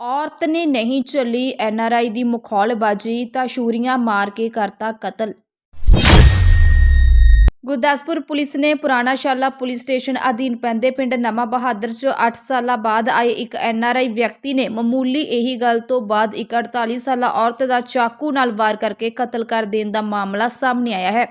ਔਰਤ ਨੇ ਨਹੀਂ ਚੱਲੀ ਐਨਆਰਆਈ ਦੀ ਮੁਖੌਲਬਾਜ਼ੀ, ਤਾਂ ਸ਼ੂਰੀਆਂ ਮਾਰ ਕੇ ਕਰਤਾ ਕਤਲ। ਗੁਰਦਾਸਪੁਰ ਪੁਲਿਸ ਨੇ ਪੁਰਾਣਾ ਸ਼ਾਲਾ ਪੁਲਿਸ ਸਟੇਸ਼ਨ ਅਧੀਨ ਪੈਂਦੇ ਪਿੰਡ ਨਵਾਂ ਬਹਾਦਰ 'ਚ 8 ਸਾਲਾਂ ਬਾਅਦ ਆਏ ਇੱਕ ਐਨਆਰਆਈ ਵਿਅਕਤੀ ਨੇ ਮਾਮੂਲੀ ਇਹੀ ਗੱਲ ਤੋਂ ਬਾਅਦ ਇੱਕ 48 ਸਾਲਾ ਔਰਤ ਦਾ ਚਾਕੂ ਨਾਲ ਵਾਰ ਕਰਕੇ ਕਤਲ ਕਰ ਦੇਣ ਦਾ ਮਾਮਲਾ ਸਾਹਮਣੇ ਆਇਆ ਹੈ।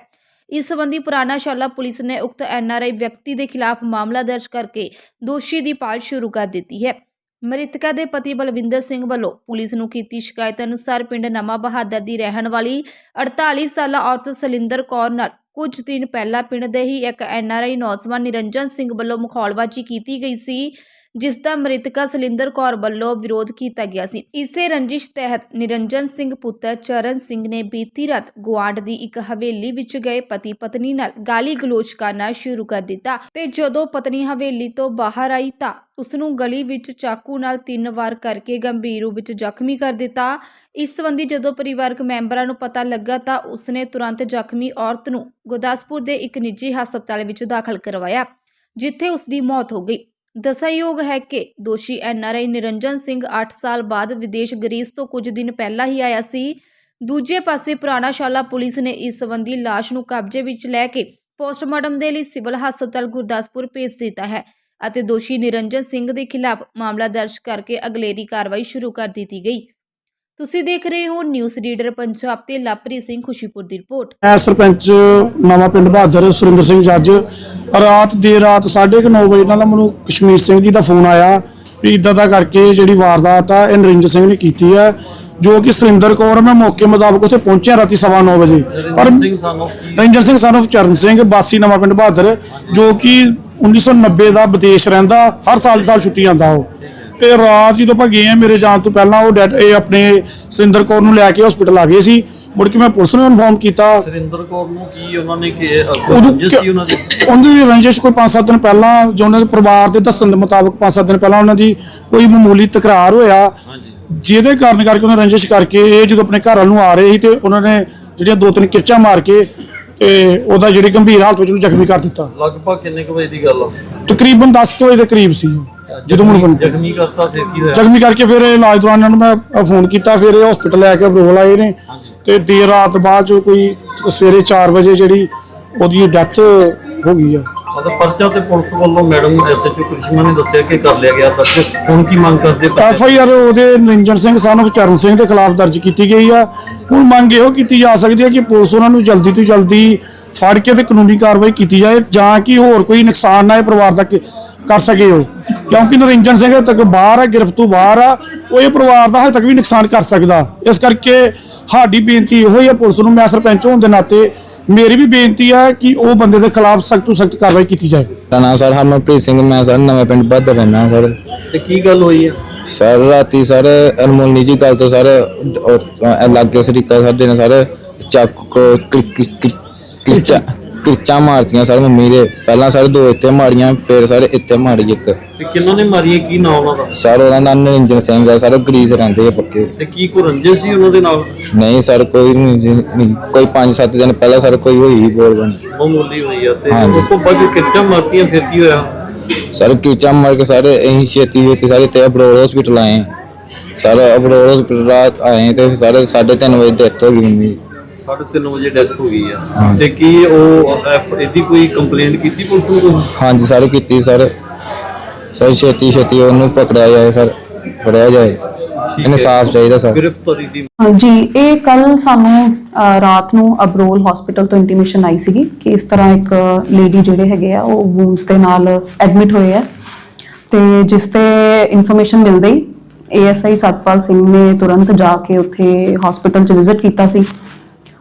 ਇਸ ਸੰਬੰਧੀ ਪੁਰਾਣਾ ਸ਼ਾਲਾ ਪੁਲਿਸ ਨੇ ਉਕਤ ਐਨਆਰਆਈ ਵਿਅਕਤੀ ਦੇ ਖਿਲਾਫ ਮਾਮਲਾ ਦਰਜ ਕਰਕੇ ਦੋਸ਼ੀ ਦੀ ਭਾਲ ਸ਼ੁਰੂ ਕਰ ਦਿੱਤੀ ਹੈ। ਮ੍ਰਿਤਕਾ ਦੇ ਪਤੀ ਬਲਵਿੰਦਰ ਸਿੰਘ ਵੱਲੋਂ ਪੁਲਿਸ ਨੂੰ ਕੀਤੀ ਸ਼ਿਕਾਇਤ ਅਨੁਸਾਰ ਪਿੰਡ ਨਵਾਂ ਬਹਾਦਰ ਦੀ ਰਹਿਣ ਵਾਲੀ 48 ਸਾਲਾ ਔਰਤ ਸਲਿੰਦਰ ਕੌਰ ਨਾਲ ਕੁਝ ਦਿਨ ਪਹਿਲਾਂ ਪਿੰਡ ਦੇ ਹੀ ਇੱਕ ਐਨਆਰਆਈ ਨੌਜਵਾਨ ਨਿਰੰਜਨ ਸਿੰਘ ਵੱਲੋਂ ਮੁਖੌਲਬਾਜ਼ੀ ਕੀਤੀ ਗਈ ਸੀ। ਜਿਸ ਦਾ ਮ੍ਰਿਤਕਾ ਸਲਿੰਦਰ ਕੌਰ ਵੱਲੋਂ ਵਿਰੋਧ ਕੀਤਾ ਗਿਆ ਸੀ। ਇਸੇ ਰੰਜਿਸ਼ ਤਹਿਤ ਨਿਰੰਜਨ ਸਿੰਘ ਪੁੱਤਰ ਚਰਨ ਸਿੰਘ ਨੇ ਬੀਤੀ ਰਾਤ ਗੁਆਂਢ ਦੀ ਇੱਕ ਹਵੇਲੀ ਵਿੱਚ ਗਏ ਪਤੀ ਪਤਨੀ ਨਾਲ ਗਾਲੀ ਗਲੋਚ ਕਰਨਾ ਸ਼ੁਰੂ ਕਰ ਦਿੱਤਾ ਤੇ ਜਦੋਂ ਪਤਨੀ ਹਵੇਲੀ ਤੋਂ ਬਾਹਰ ਆਈ ਤਾਂ ਉਸ ਨੂੰ ਗਲੀ ਵਿੱਚ ਚਾਕੂ ਨਾਲ ਤਿੰਨ ਵਾਰ ਕਰਕੇ ਗੰਭੀਰ ਰੂਪ ਵਿੱਚ ਜ਼ਖਮੀ ਕਰ ਦਿੱਤਾ। ਇਸ ਸੰਬੰਧੀ ਜਦੋਂ ਪਰਿਵਾਰਕ ਮੈਂਬਰਾਂ ਨੂੰ ਪਤਾ ਲੱਗਾ ਤਾਂ ਉਸਨੇ ਤੁਰੰਤ ਜ਼ਖਮੀ ਔਰਤ ਨੂੰ ਗੁਰਦਾਸਪੁਰ ਦੇ ਇੱਕ ਨਿੱਜੀ ਹਸਪਤਾਲ ਵਿੱਚ ਦਾਖਲ ਕਰਵਾਇਆ, ਜਿੱਥੇ ਉਸ ਦੀ ਮੌਤ ਹੋ ਗਈ। ਦੱਸਣਯੋਗ ਹੈ ਕਿ ਦੋਸ਼ੀ ਐਨਆਰਆਈ ਨਿਰੰਜਨ ਸਿੰਘ 8 ਸਾਲ ਬਾਅਦ ਵਿਦੇਸ਼ ਗਰੀਸ ਤੋਂ ਕੁਝ ਦਿਨ ਪਹਿਲਾਂ ਹੀ ਆਇਆ ਸੀ। ਦੂਜੇ ਪਾਸੇ ਪੁਰਾਣਾਸ਼ਾਲਾ ਪੁਲਿਸ ਨੇ ਇਸ ਸੰਬੰਧੀ ਲਾਸ਼ ਨੂੰ ਕਬਜ਼ੇ ਵਿੱਚ ਲੈ ਕੇ ਪੋਸਟਮਾਰਟਮ ਦੇ ਲਈ ਸਿਵਲ ਹਸਪਤਾਲ ਗੁਰਦਾਸਪੁਰ ਭੇਜ ਦਿੱਤਾ ਹੈ ਅਤੇ ਦੋਸ਼ੀ ਨਿਰੰਜਨ ਸਿੰਘ ਦੇ ਖਿਲਾਫ ਮਾਮਲਾ ਦਰਜ ਕਰਕੇ ਅਗਲੇਰੀ ਕਾਰਵਾਈ ਸ਼ੁਰੂ ਕਰ ਦਿੱਤੀ ਗਈ। ਤੁਸੀਂ ਦੇਖ ਰਹੇ ਹੋ ਨਿਊਜ਼ ਰੀਡਰ ਪੰਜਾਬ ਤੇ ਲਾਪਰੀ ਸਿੰਘ ਖੁਸ਼ੀਪੁਰ ਦੀ ਰਿਪੋਰਟ। ਮੈਂ ਸਰਪੰਚ ਨਵਾਂ ਪਿੰਡ ਬਹਾਦਰ ਸੁਰਿੰਦਰ ਸਿੰਘ ਜੱਜ ਰਾਤ ਦੇ ਰਾਤ 9:30 ਵਜੇ ਨਾਲ ਮੈਨੂੰ ਕਸ਼ਮੀਰ ਸਿੰਘ ਜੀ ਦਾ ਫੋਨ ਆਇਆ ਵੀ ਇਦਾਂ ਦਾ ਕਰਕੇ ਜਿਹੜੀ ਵਾਰਦਾਤ ਆ ਇਹ ਨਰਿੰਦਰ ਸਿੰਘ ਨੇ ਕੀਤੀ ਹੈ ਜੋ ਕਿ ਸੁਰਿੰਦਰ ਕੌਰ ਆ, ਮੈਂ ਮੌਕੇ ਮੁਤਾਬਕ ਉੱਥੇ ਪਹੁੰਚਿਆ ਰਾਤੀ 9:30 ਵਜੇ। ਪਰ ਸਿੰਘ ਸਾਨੂੰ ਰੰਜਨ ਸਿੰਘ of ਚਰਨ ਸਿੰਘ ਬਾਸੀ ਨਵਾਂ ਪਿੰਡ ਬਹਾਦਰ ਜੋ ਕਿ 1990 ਦਾ ਵਿਦੇਸ਼ ਰਹਿੰਦਾ ਹਰ ਸਾਲ ਸਾਲ ਛੁੱਟੀ ਆਉਂਦਾ ਉਹ। ਤੇ ਰਾਤ ਜਦੋਂ ਆਪਾਂ ਗਏ ਆ ਮੇਰੇ ਜਾਣ ਤੋਂ ਪਹਿਲਾਂ ਉਹ ਡੈਡ ਇਹ ਆਪਣੇ ਸੁਰਿੰਦਰ ਕੌਰ ਨੂੰ ਲੈ ਕੇ ਹਸਪੀਟਲ ਆ ਗਏ ਸੀ। ਮੁੜ ਕੇ ਮੈਂ ਪੁਲਿਸ ਨੂੰ ਇਨਫੋਰਮ ਕੀਤਾ। ਸੁਰਿੰਦਰ ਕੌਰ ਨੂੰ ਕੀ ਉਹਨਾਂ ਨੇ ਕਿ ਉਦੋਂ ਜਿਸ ਸੀ ਉਹਨਾਂ ਦੀ? ਰੰਜਿਸ਼ ਕੋਈ 5-7 ਦਿਨ ਪਹਿਲਾਂ ਜੋ ਉਹਨਾਂ ਦੇ ਪਰਿਵਾਰ ਦੇ ਦੱਸਣ ਦੇ ਮੁਤਾਬਕ 5-7 ਦਿਨ ਪਹਿਲਾਂ ਉਹਨਾਂ ਦੀ ਕੋਈ ਮਾਮੂਲੀ ਤਕਰਾਰ ਹੋਇਆ। ਜਿਹਦੇ ਕਾਰਨ ਕਰਕੇ ਉਹਨਾਂ ਰੰਜਿਸ਼ ਕਰਕੇ ਇਹ ਜਦੋਂ ਆਪਣੇ ਘਰ ਵੱਲ ਨੂੰ ਆ ਰਹੇ ਸੀ ਤੇ ਉਹਨਾਂ ਨੇ ਜਿਹੜੀਆਂ ਦੋ ਤਿੰਨ ਕਿਰਚਾਂ ਮਾਰ ਕੇ ਤੇ ਉਹਦਾ ਜਿਹੜੀ ਗੰਭੀਰ ਹਾਲਤ ਵਿੱਚ ਉਹਨੂੰ ਜ਼ਖਮੀ ਕਰ ਦਿੱਤਾ। ਲਗਭਗ ਕਿੰਨੇ ਕੁ ਵਜੇ ਦੀ ਗੱਲ ਆ? ਤਕਰੀਬਨ 10 ਕੁ ਵਜੇ ਦੇ ਕਰੀਬ ਸੀ। ਜਦੋਂ ਮੈਨੂੰ ਜ਼ਖਮੀ ਕਰਤਾ ਫਿਰ ਕੀ ਹੋਇਆ? ਜ਼ਖਮੀ ਕਰਕੇ ਫਿਰ ਇਹ ਇਲਾਜ ਦੌਰਾਨ ਇਹਨਾਂ ਨੂੰ ਮੈਂ ਫੋਨ ਕੀਤਾ ਫਿਰ ਇਹ ਹਸਪੀਟਲ ਲੈ ਕੇ ਬਰੋਲ ਆਏ ਨੇ। ਤੇ ਦੇਰ ਰਾਤ ਬਾਅਦ ਜੋ ਕੋਈ ਸਵੇਰੇ 4 ਵਜੇ ਜਿਹੜੀ ਉਹਦੀ ਡੈਥ ਹੋ ਗਈ ਆ। ਮਤਲਬ ਪਰਚਾ ਤੇ ਪੁਲਿਸ ਵੱਲੋਂ ਮੈਡਮ ਐਸਐਚਓ ਕ੍ਰਿਸ਼ਮਾ ਨੇ ਦੱਸਿਆ ਕਿ ਕਰ ਲਿਆ ਗਿਆ ਦਰਜ ਹੁਣ ਕੀ ਮੰਗ ਕਰਦੇ ਐਫ ਆਈ ਆਰ ਉਹਦੇ ਨਿਰੰਜਨ ਸਿੰਘ son of ਚਰਨ ਸਿੰਘ ਦੇ ਖਿਲਾਫ ਦਰਜ ਕੀਤੀ ਗਈ ਆ। ਹੁਣ ਮੰਗ ਇਹੋ ਕੀਤੀ ਜਾ ਸਕਦੀ ਹੈ ਕਿ ਪੁਲਿਸ ਉਹਨਾਂ ਨੂੰ ਜਲਦੀ ਤੋਂ ਜਲਦੀ ਫੜ ਕੇ ਤੇ ਕਾਨੂੰਨੀ ਕਾਰਵਾਈ ਕੀਤੀ ਜਾਏ, ਜਾਂ ਕਿ ਹੋਰ ਕੋਈ ਨੁਕਸਾਨ ਨਾ ਇਹ ਪਰਿਵਾਰ ਦਾ ਕਿ- ਕਰ ਸਕੇ ਉਹ। ਕਿਉਂਕਿ ਨਿਰੰਜਨ ਸਿੰਘ ਹਜੇ ਤੱਕ ਬਾਹਰ ਆ ਗ੍ਰਿਫਤ ਤੋਂ ਬਾਹਰ ਆ, ਉਹ ਇਹ ਪਰਿਵਾਰ ਦਾ ਹਜੇ ਤੱਕ ਵੀ ਨੁਕਸਾਨ ਕਰ ਸਕਦਾ। ਇਸ ਕਰਕੇ ਸਾਡੀ ਬੇਨਤੀ ਇਹੋ ਹੀ ਹੈ ਪੁਲਿਸ ਨੂੰ ਮੈਂ ਸਰਪੰਚ ਹੋਣ ਦੇ ਨਾਤੇ ਮੇਰੀ ਵੀ ਬੇਨਤੀ ਹੈ ਕਿ ਉਹ ਬੰਦੇ ਦੇ ਖਿਲਾਫ ਸਖਤ ਤੋਂ ਸਖਤ ਕਾਰਵਾਈ ਕੀਤੀ ਜਾਏ। ਮੇਰਾ ਨਾਮ ਸਰ ਹਰਮਨਪ੍ਰੀਤ ਸਿੰਘ ਮੈਂ ਸਰ ਨਵੇਂ ਪਿੰਡ ਬਹਾਦਰ ਰਹਿਣਾ ਸਰ। ਤੇ ਕੀ ਗੱਲ ਹੋਈ ਹੈ ਸਰ ਰਾਤੀ ਸਰ ਅਨਮੋਨੀ ਜੀ ਗੱਲ ਤੋਂ ਸਰ ਲੱਗੇ ਸਰੀਕਾ ਸਾਡੇ ਨੇ ਸਰ ਚਾਕੂ ਕਿਰਚਾ ਕਿਰਚਾ ਮਾਰਤੀਆਂ ਸਰ ਮੰਮੀ ਦੇ। ਪਹਿਲਾਂ ਸਰ ਦੋ ਇੱਥੇ ਮਾਰੀਆਂ ਫਿਰ ਸਰ ਇੱਥੇ ਮਾਰੀ ਇੱਕ। ਤੇ ਕਿਹਨਾਂ ਨੇ ਮਾਰੀਆਂ? ਕੀ ਨਾਮ ਉਹਨਾਂ ਦਾ? ਸਰ ਉਹਦਾ ਨਾਮ ਨਰਿੰਜਨ ਸਿੰਘ ਹੈ ਸਰ ਉਹ ਗਰੀਸ ਰਹਿੰਦੇ ਆ ਪੱਕੇ। ਤੇ ਕੀ ਕੋ ਰੰਜੇ ਸੀ ਉਹਨਾਂ ਦੇ ਨਾਲ? ਨਹੀਂ ਸਰ ਕੋਈ ਨਹੀਂ ਜੀ, ਨਹੀਂ, ਕੋਈ 5-7 ਦਿਨ ਪਹਿਲਾਂ ਸਰ ਕੋਈ ਹੋਈ ਹੀ ਬੋਲ ਬਣੀ। ਮਾਮੂਲੀ ਹੋਈ ਆ ਤੇ ਹਾਂਜੀ। ਉਸ ਤੋਂ ਬਾਅਦ ਕਿਰਚਾ ਮਾਰਤੀਆਂ ਫਿਰ ਕੀ ਹੋਇਆ? ਸਰ ਕਿਰਚਾ ਮਾਰ ਕੇ ਸਾਰੇ ਅਸੀਂ ਛੇਤੀ ਛੇਤੀ ਸਾਰੇ ਤੇ ਅਬਰੋਡ ਹਸਪੀਟਲ ਆਏ ਸਰ ਅਬਰੋਡ ਹਸਪੀਟਲ ਰਾਤ ਆਏ ਤੇ ਸਾਰੇ 3:30 ਵਜੇ ਡੈਥ ਹੋ ਗਈ ਮੰਮੀ ਦੀ। 3:30 ਵਜੇ ਡੈਥ ਹੋ ਗਈ ਆ। ਹਾਂ। ਤੇ ਕੀ ਉਹ ਐਫ ਇਹਦੀ ਕੋਈ ਕੰਪਲੇਂਟ ਕੀਤੀ ਪੁਲਿਸ ਨੂੰ ਕੋਈ? ਹਾਂਜੀ ਸਾਰੇ ਕੀਤੀ ਸਰ। ਸਰ ਛੇਤੀ ਛੇਤੀ ਉਹਨੂੰ ਪਕੜਿਆ ਜਾਏ ਸਰ। ਫੜਿਆ ਜਾਏ। ਇਨਸਾਫ ਚਾਹੀਦਾ ਸਰ। ਗ੍ਰਿਫਤਾਰੀ ਦੀ ਜੀ ਇਹ ਕੱਲ ਸਾਨੂੰ ਰਾਤ ਨੂੰ ਅਬਰੋਲ ਹਸਪੀਟਲ ਤੋਂ ਇੰਟੀਮੇਸ਼ਨ ਆਈ ਸੀਗੀ ਕਿ ਇਸ ਤਰ੍ਹਾਂ ਇੱਕ ਲੇਡੀ ਜਿਹੜੇ ਹੈਗੇ ਆ ਉਹ ਵੂਨਸ ਦੇ ਨਾਲ ਐਡਮਿਟ ਹੋਏ ਆ। ਤੇ ਜਿਸ ਤੇ ਇਨਫੋਰਮੇਸ਼ਨ ਮਿਲਦੇ ਹੀ ਏਐਸਆਈ ਸਤਪਾਲ ਸਿੰਘ ਨੇ ਤੁਰੰਤ ਜਾ ਕੇ ਉੱਥੇ ਹਸਪੀਟਲ 'ਚ ਵਿਜ਼ਿਟ ਕੀਤਾ ਸੀ।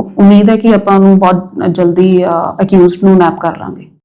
ਉਮੀਦ ਹੈ ਕਿ ਆਪਾਂ ਨੂੰ ਬਹੁਤ ਜਲਦੀ ਅਕਿਊਜ਼ਡ ਨੂੰ ਨੈਪ ਕਰ ਲਾਂਗੇ।